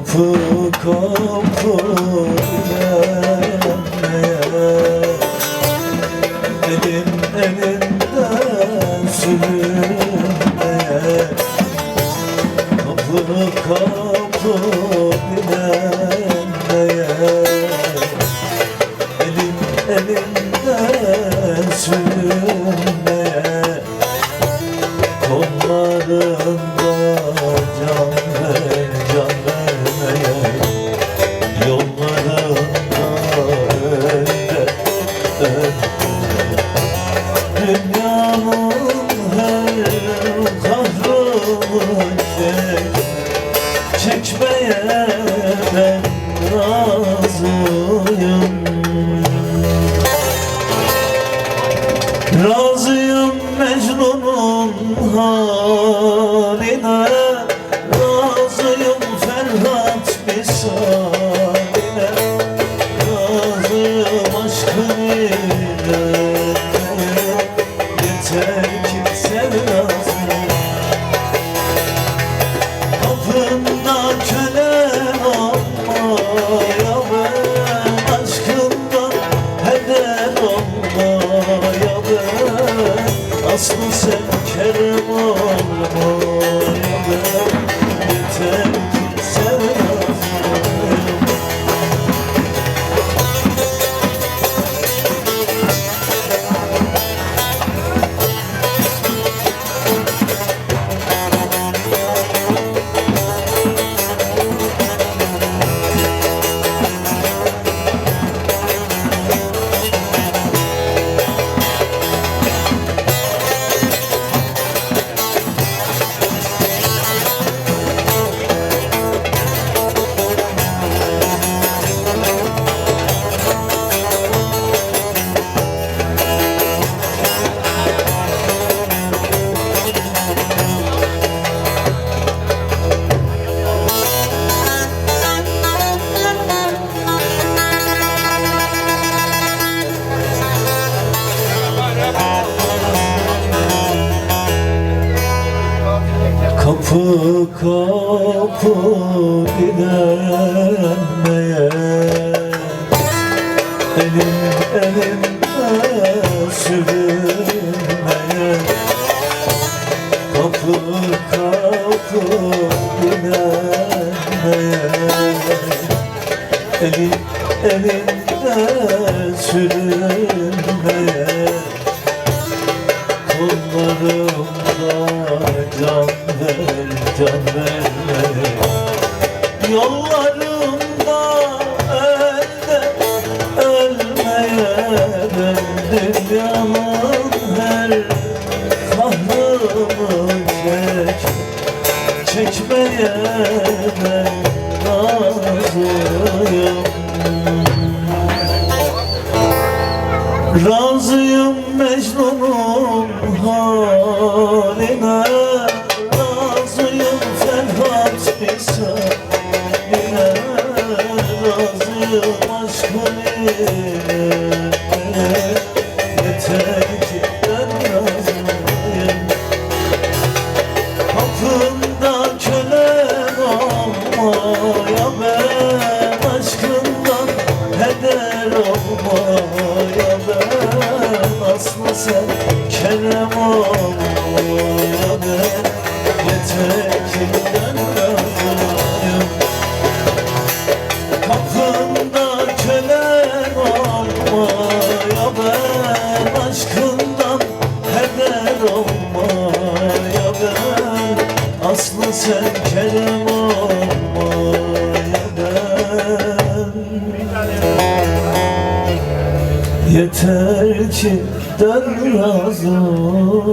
Kapı kapı ilerleye Elin elinden sürünmeye. Kapı kapı ilerleye Elin elinden sürünmeye Çekmeye ben razıyım Kapı kapı ilerlemeye Elim elimde sürünmeye Kapı kapı ilerlemeye Elim elimde sürünmeye Çekmeye ben razıyım Razıyım Mecnun'un haline. Razıyım Ferhat misaline Razıyım aşkın ben Aşkından heder olmaya ben. Aslı sen kerem olmaya ben. Yeter ki ben razıyım